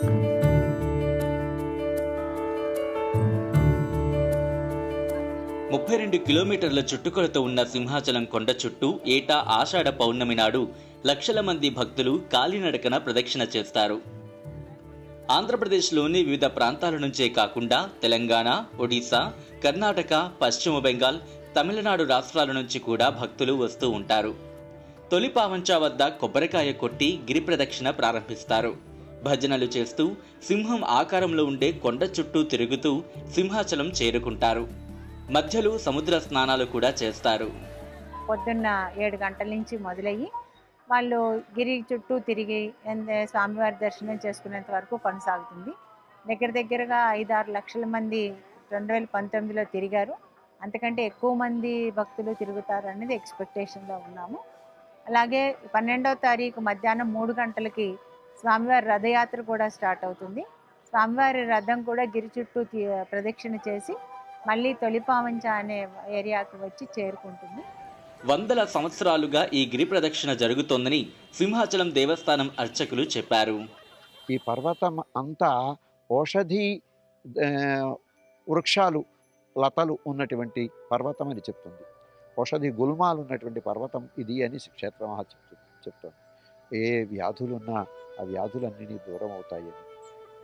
ముప్పై రెండు కిలోమీటర్ల చుట్టుకొలత ఉన్న సింహాచలం కొండ చుట్టూ ఏటా ఆషాఢ పౌర్ణమి నాడు లక్షల మంది భక్తులు కాలినడకన ప్రదక్షిణ చేస్తారు. ఆంధ్రప్రదేశ్లోని వివిధ ప్రాంతాల నుంచే కాకుండా తెలంగాణ ఒడిశా కర్ణాటక పశ్చిమ బెంగాల్ తమిళనాడు రాష్ట్రాల నుంచి కూడా భక్తులు వస్తూ ఉంటారు. తొలి పావంచా వద్ద కొబ్బరికాయ కొట్టి గిరి ప్రదక్షిణ ప్రారంభిస్తారు. భజనలు చేస్తూ సింహం ఆకారంలో ఉండే కొండ చుట్టూ తిరుగుతూ సింహాచలం చేరుకుంటారు. మధ్యలో సముద్ర స్నానాలు కూడా చేస్తారు. పొద్దున్న ఏడు గంటల నుంచి మొదలయ్యి వాళ్ళు గిరి చుట్టూ తిరిగి స్వామివారి దర్శనం చేసుకునేంత వరకు కొనసాగుతుంది. దగ్గర దగ్గరగా ఐదు ఆరు లక్షల మంది రెండు వేల పంతొమ్మిదిలో తిరిగారు. అంతకంటే ఎక్కువ మంది భక్తులు తిరుగుతారు అనేది ఎక్స్పెక్టేషన్లో ఉన్నాము. అలాగే పన్నెండవ తారీఖు మధ్యాహ్నం మూడు గంటలకి స్వామివారి రథయాత్ర కూడా స్టార్ట్ అవుతుంది. స్వామివారి రథం కూడా గిరి చుట్టూ ప్రదక్షిణ చేసి మళ్ళీ తొలిపావంచ అనే ఏరియాకి వచ్చి చేరుకుంటుంది. వందల సంవత్సరాలుగా ఈ గిరి ప్రదక్షిణ జరుగుతోందని సింహాచలం దేవస్థానం అర్చకులు చెప్పారు. ఈ పర్వతం అంతా ఔషధి వృక్షాలు లతలు ఉన్నటువంటి పర్వతం అని చెప్తుంది. ఔషధి గుల్మాలు ఉన్నటువంటి పర్వతం ఇది అని క్షేత్రమహ చెప్తు చెప్తుంది. ఏ వ్యాధులున్నా ఆ వ్యాధులన్నీ దూరం అవుతాయని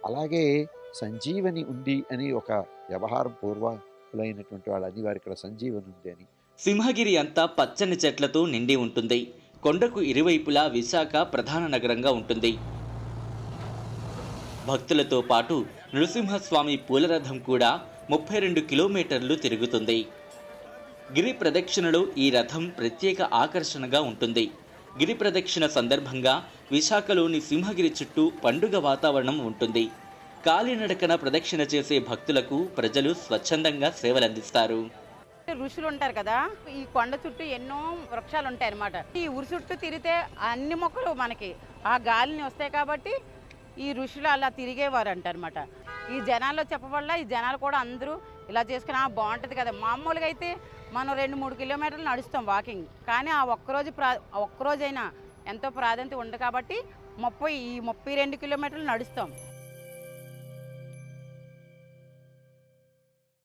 అలాగే సంజీవని ఉంది అని ఒక వ్యవహారం పూర్వలైనటువంటి వాళ్ళని వారి ఇక్కడ సంజీవని ఉంది అని. సింహగిరి అంతా పచ్చని చెట్లతో నిండి ఉంటుంది. కొండకు ఇరువైపులా విశాఖ ప్రధాన నగరంగా ఉంటుంది. భక్తులతో పాటు నృసింహస్వామి పూలరథం కూడా ముప్పై రెండు కిలోమీటర్లు తిరుగుతుంది. గిరి ప్రదక్షిణలో ఈ రథం ప్రత్యేక ఆకర్షణగా ఉంటుంది. గిరి ప్రదక్షిణ సందర్భంగా విశాఖలోని సింహగిరి చుట్టూ పండుగ వాతావరణం ఉంటుంది. కాలినడకన ప్రదక్షిణ చేసే భక్తులకు ప్రజలు స్వచ్ఛందంగా సేవలందిస్తారు. ఋషులు ఉంటారు కదా ఈ కొండ చుట్టూ ఎన్నో వృక్షాలు ఉంటాయి అన్నమాట. ఈ ఉరి చుట్టూ తిరిగితే అన్ని మొక్కలు మనకి ఆ గాలిని వస్తాయి కాబట్టి ఈ ఋషులు అలా తిరిగేవారు అనమాట ఈ జనాల్లో చెప్పబడలా ఈ జనాలు కూడా అందరూ ఇలా చేసుకుని బాగుంటుంది కదా. మామూలుగా అయితే మనం రెండు మూడు కిలోమీటర్లు నడుస్తాం వాకింగ్ కానీ ఆ ఒక్కరోజు ప్రా ఒక్కరోజైనా ఎంతో ప్రాధాన్యత ఉంది కాబట్టి ముప్పై ఈ ముప్పై రెండు కిలోమీటర్లు నడుస్తాం.